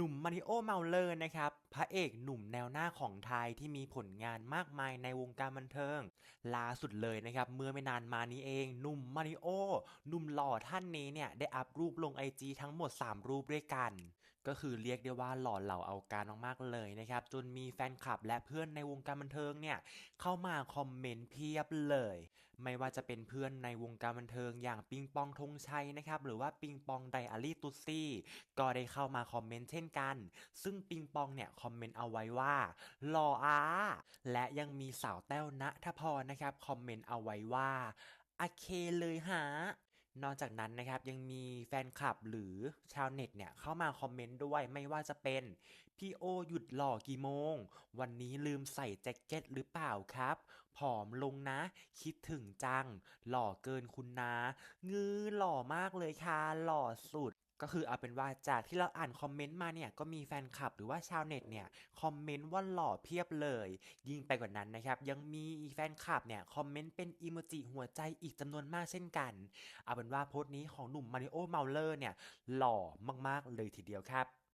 หนุ่มมาริโอเมาเลอร์นะครับ พระเอกหนุ่มแนวหน้าของไทยที่มีผลงานมากมายในวงการบันเทิง ล่าสุดเลยนะครับ เมื่อไม่นานมานี้เอง หนุ่มมาริโอ หนุ่มหล่อท่านนี้เนี่ย ได้อัพรูปลงไอจีทั้งหมด 3 รูปด้วยกัน ก็คือเรียกได้ว่าหล่อเหล่าเอาการมากๆเลยนะครับ จนมีแฟนคลับและเพื่อนในวงการบันเทิงเนี่ย เข้ามาคอมเมนต์เพียบเลย ไม่ว่าจะเป็นเพื่อนในวงการบันเทิงอย่างปิงปองธงชัยนะครับหรือว่าปิงปองไดอารี่ตุซี่ก็ได้เข้ามาคอมเมนต์เช่นกัน ซึ่งปิงปองเนี่ยคอมเมนต์เอาไว้ว่าหล่ออาและยังมีสาวแต้วณทพรนะครับคอมเมนต์เอาไว้ว่าโอเคเลยฮะ นอกจากนั้นนะครับยังมีแฟนคลับหรือชาวเน็ตเนี่ยเข้ามาคอมเมนต์ด้วยไม่ว่าจะเป็นพี่โอหยุดหล่อกี่โมง วันนี้ลืมใส่แจ็คเก็ตหรือเปล่าครับ ผอมลงนะ คิดถึงจัง หล่อเกินคุณนะงือหล่อมากเลยค่ะหล่อสุด ก็คือเอาเป็นว่าจากที่เราอ่านคอมเมนต์มาเนี่ยก็มีแฟนคลับหรือว่าชาวเน็ตเนี่ยคอมเมนต์ว่าหล่อเพียบเลย ยิ่งไปกว่านั้นนะครับ ยังมีแฟนคลับเนี่ยคอมเมนต์เป็นอีโมจิหัวใจอีกจำนวนมากเช่นกัน เอาเป็นว่าโพสต์นี้ของหนุ่มมาริโอเมาเลอร์เนี่ยหล่อมากๆเลยทีเดียวครับ